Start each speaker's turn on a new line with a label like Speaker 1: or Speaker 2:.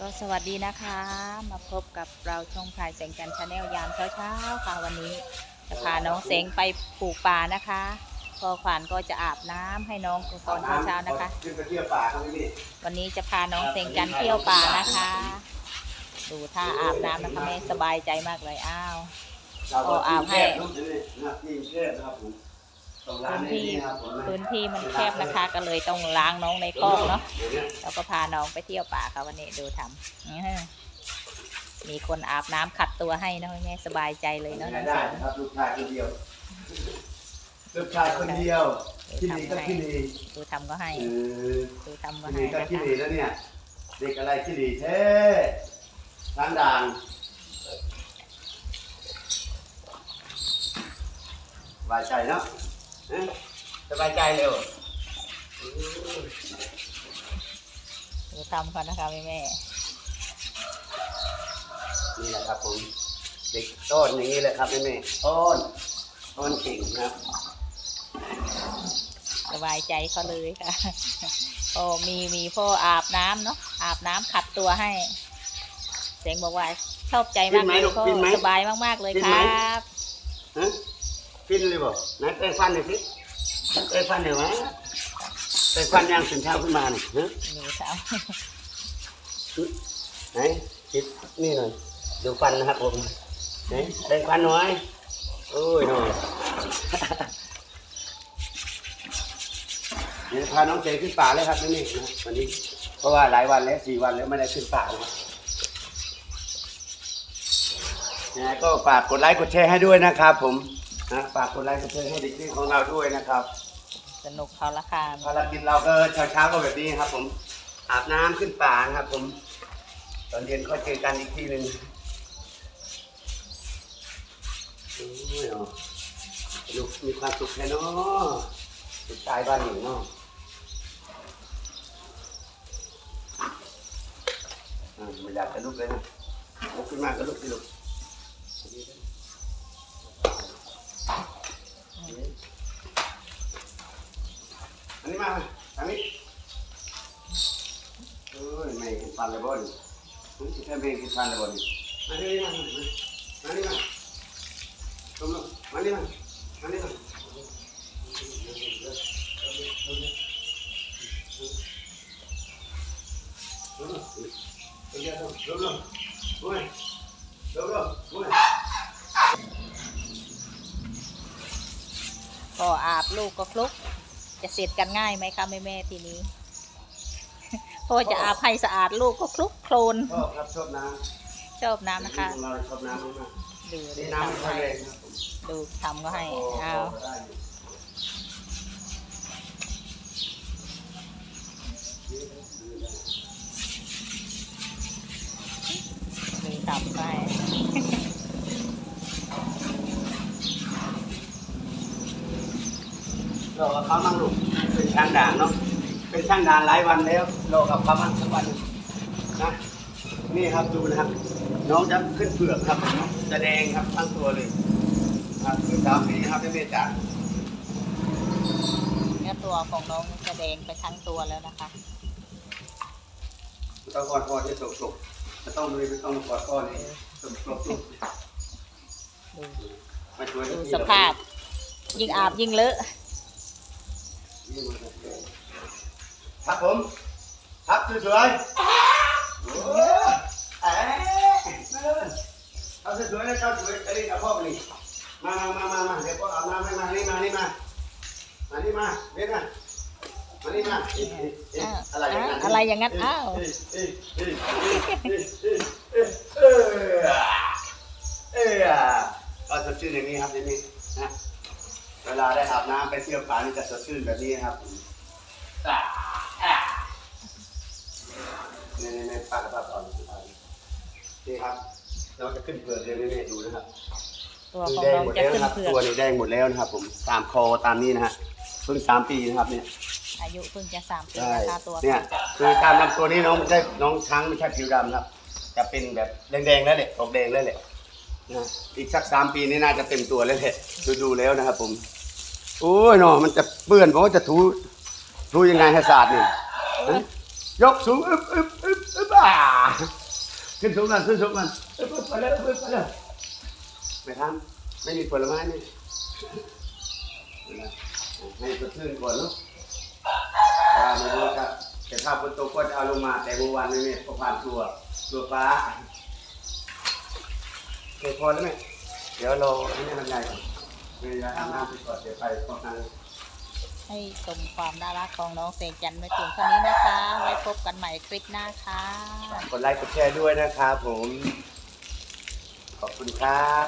Speaker 1: ก็สวัสดีนะคะ มาพบกับเราช่องพายแสงจันทร์ชาแนลยามเช้าๆค่ะวันนี้จะพาน้องเสงไปปลูกป่านะคะพอขวัญก็จะอาบน้ำให้น้องตอนเช้าๆนะคะ
Speaker 2: ขึ้นไปเที่ยวป่าครับพี่
Speaker 1: วันนี้จะพาน้องเสงจันทร์เที่ยวป่านะคะ ดูท่าอาบน้ำนะคะแม่สบายใจมากเลยอ้าว
Speaker 2: เรา
Speaker 1: ก็อาบให้
Speaker 2: พนะครับผมตรงร้าน
Speaker 1: พื้น
Speaker 2: นี้
Speaker 1: ที่
Speaker 2: นะครับผม
Speaker 1: พื้นที่มันแคบนะคะ ก็เลยต้องล้างน้องในคอกเนาะ
Speaker 2: ดี๋ยวนี้
Speaker 1: เราก็พาน้องไปเที่ยวป่าค่ะวันนี้ดูทำอื้อหือมีคนอาบน้ำขัดตัวให้เนาะแม่สบายใจเลยเนาะน้อง
Speaker 2: ได้
Speaker 1: เสง
Speaker 2: นะครับลูกชายคนเดียวลูกชายคนเดียวที่นี่ก็ที่นี่
Speaker 1: ดูทำก็ให้
Speaker 2: เออ
Speaker 1: ดูทำก็
Speaker 2: ที่
Speaker 1: ให้
Speaker 2: นี่ก็
Speaker 1: นะ
Speaker 2: ที่
Speaker 1: คะ
Speaker 2: นี่แล้วเนี่ยเด็กอะไรที่นี่แท้ทางด่างสบายใจเนาะเอ๊ะ สบายใจเร็ว
Speaker 1: ดูทำก่อนนะคะแม่แม่
Speaker 2: นี่แหละครับผมเด็กต้นอย่างนี้เลยครับแม่แม่ต้นต้นเก่งนะครับ
Speaker 1: สบายใจเขาเลยค่ะโอ้มีมีพ่ออาบน้ำเนาะอาบน้ำขัดตัวให้เสียงบอกว่าชอบใจมากเลยพ่อสบายมากๆเลยครับ
Speaker 2: ฮะ ฟินเลยบ่ไหนแปรงฟันหน่อยสิแปรงฟันหน่อยวะแปรงฟันยังตื่นเช้าขึ้นมาหน่อยฮะ
Speaker 1: ดูท
Speaker 2: ไหนคิดนี่หน่อยดูฟันนะครับผมไหนแปรงฟันหน่อยโอ้ยหน่อยเดี๋ยวพาน้องเจขึ้นป่าเลยครับนี่นะวันนี้ เพราะว่าหลายวันแล้วสี่วันแล้วไม่ได้ขึ้นป่านะครับนะก็ฝากกดไลค์กดแชร์ให้ด้วยนะครับผม นะฝากกดไลค์กดแชร์ให้เด็กๆของเราด้วยนะครับำ
Speaker 1: สนุกเขาละค่ะ
Speaker 2: ภารกิจเราก็เช้าๆก็แบบนี้ครับ ผมอาบน้ำขึ้นป่านะครับ ผม ตอนเย็นก็เจอกันอีกทีหนึ่งโอ้ยเอาลูกมีความสุขแค่เนาะลูกชายบ้านหนึ่งเนาะอ่าไม่อยากจะลุกเลยนะลุกขึ้นมาก็ลุกสิลูก นมาทางนี้เอ้ยไม่กินฟันเลยบ่ดิคุณแค่ไม่กินฟันเลยบ่ดิมานี่มามานี่มาตรงนู้นมานี่มามานี่มาลงลงลงลงโอ้ยลงลงโอ้ย
Speaker 1: ก็อาบลูกก็คลุก จะเสร็จกันง่ายไหมคะแม่แม่ๆทีนี้พ่อจะอาบให้สะอาดลูกก็คลุกโคลน
Speaker 2: ชอบครับชอบน้
Speaker 1: ชอบำน้ำนะคะ
Speaker 2: ของเราชอบน้ำมาก
Speaker 1: ดูดู
Speaker 2: ๆนี่น้ำไม่
Speaker 1: ทำ
Speaker 2: ค่อย
Speaker 1: ให้
Speaker 2: แรงครับผม
Speaker 1: ดูทำก็ให้เอา
Speaker 2: ได้อยู่
Speaker 1: ดูทำให้
Speaker 2: เรากับเขามั่งลูกเป็นช่างด่างเนาะเป็นช่างด่างหลายวันแล้วเรากับเขามั่งสักวันหนึ่งนะนี่ครับดูนะครับน้องจะขึ้นเปลือกครับจะแดงครับทั้งตัวเลยครับคือสามปีครับไม่เมจ๋า
Speaker 1: เนื้อตัวของน้องจะแดงไปทั้งตัวแล้วนะคะ
Speaker 2: ต้องกอดคอจะตกตกจะต้องเลยไม่ต้องกอดคอเลยตกตกตก
Speaker 1: ดู
Speaker 2: มาช่วย
Speaker 1: ดูสภาพ ยิ่งอาบยิ่งเลอะ
Speaker 2: พักผมพักสวยๆเอ๊ะเอาสวยๆนะเอาสวยไปเลยเอาพ่อไปเลยมามามามาเดี๋ยวพ่อเอามามามานี่มานี่มามานี่มาเรียกนะมานี่มาอะไรอย่างนั้น
Speaker 1: อะไรอย่างนั้นอ้าว
Speaker 2: เออเออก็สดชื่นอย่างนี้ครับอย่างนี้นะ เวลาได้อาบน้ำไปเที่ยวป่านี่จะสดชื่นแบบนี้ครับอ่าอ่านี่นี่นี่ปากกระปับอ่อนนี่ครับเราจะขึ้นเปลือกเลยนี่ๆดูนะครับ
Speaker 1: ตัว
Speaker 2: คือ
Speaker 1: ของ
Speaker 2: แดง
Speaker 1: น้อง
Speaker 2: หมด
Speaker 1: จะ
Speaker 2: แล้ว
Speaker 1: ขึ้น
Speaker 2: นะครับ
Speaker 1: เผือก
Speaker 2: ตัวนี้แดงหมดแล้วนะครับ ผมตามคอตามนี้นะฮะเพิ่งสามปีนะครับเนี่ย
Speaker 1: อายุเพิ่งจะสามปี
Speaker 2: ใช่
Speaker 1: นะคะตัว
Speaker 2: เนี่ย
Speaker 1: เขาจะ
Speaker 2: คือตามลำตัวนี้น้องไม่ใช่น้องช้างไม่ใช่ผิวดำครับ จะเป็นแบบแดงๆแล้วแหละออกแดงแล้วแหละ นะอีกสักสามปีนี่น่าจะเต็มตัวแล้วแหละดูดูๆแล้วนะครับผมโอ้ยเนาะมันจะเปื้อนเพราะว่าจะถูถูยังไงให้สะอาดนี่ฮะยกสูงอึ๊บอึ๊บอึ๊บอึ๊บอ่าขึ้นสูงกันขึ้นสูงกันเอ้ยไปเลยไปเลยไม่ทำไม่มีผลไม้นี่ให้กระทืนก่อนเนาะอ่าไม่รู้ครับแต่ถ้าฝนตกก็จะเอาลงมาแต่เมื่อวานนี้เนี่ยพอผ่านตัวตัวฟ้า เคยพอแล้วไหมเดี๋ยวเราให้นี่มันใหญ่ก่อนเดี๋ยวอาบน้ำไปก่อนเดี๋ยวไปพร้อมกัน
Speaker 1: ให้ชมความน่ารักของน้องเสงจันทร์ไว้เพียงเท่านี้นะคะ ไว้พบกันใหม่คลิปหน้าค่ะ
Speaker 2: กดไลค์กดแชร์ด้วยนะครับผม ขอบคุณครับ